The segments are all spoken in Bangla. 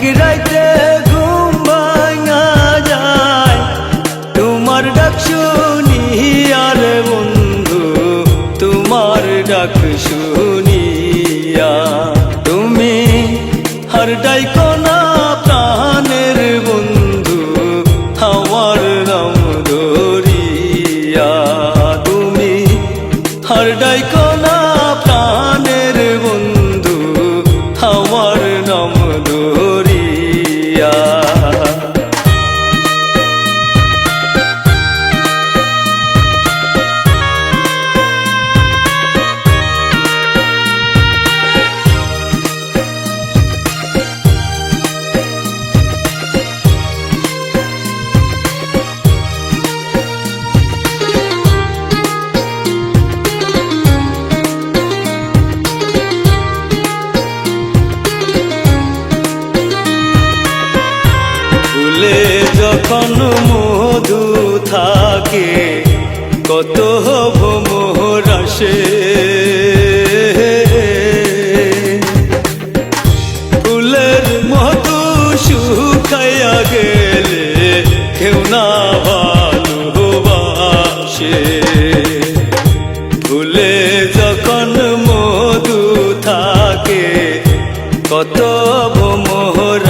অনেক রাইতে ঘুম ভাঙা যায়। তোমার ডাক শুনিয়ার বন্ধু, তোমার ডাক শুনিয়া তুমি হরটাই ডাইকো যখন মধু থাকে। কত ভ্রমর আসে ফুলের মধু শুকাইয়া গেলে কেউ না ভালোবাসে। ফুলে যখন মধু থাকে, কত মোহর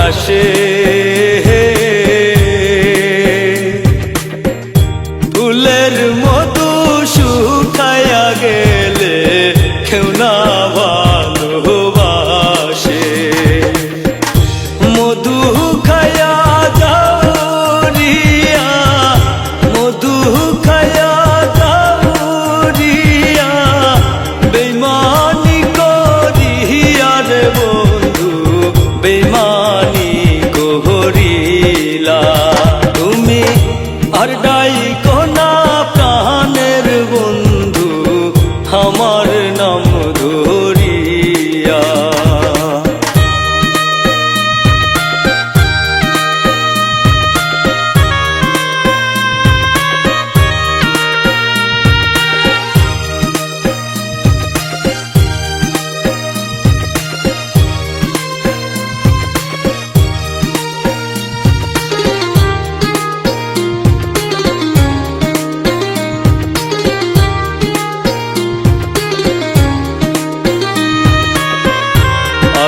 কেউ না।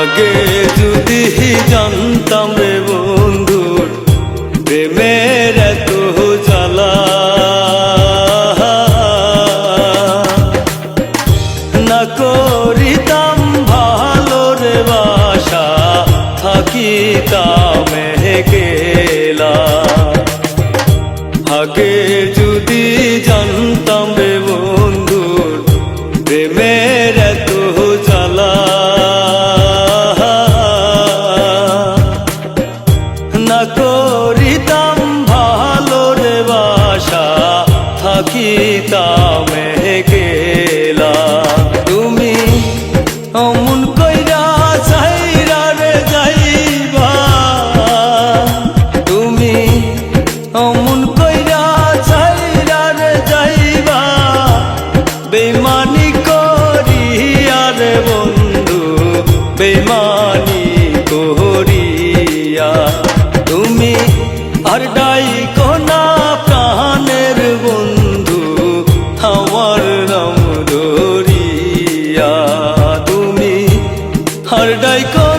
আগে যদি জানতাম রে বন্ধুর প্রেমের এত জ্বালা। না করিতাম ভালো রে বাসা থাকিতাম গেলা আগে যদি জানতাম রে বন্ধুর প্রেমের এত থাকিতাম গেলা। তুমি অমন কইরা যাইরা রে যাইবা। তুমি অমন কইরা যাইরা রে যাইবা। বেমানি করিয়া রে বন্ধু, বেমানি করিয়া। তুমি আর ডাই আমার ডাইকো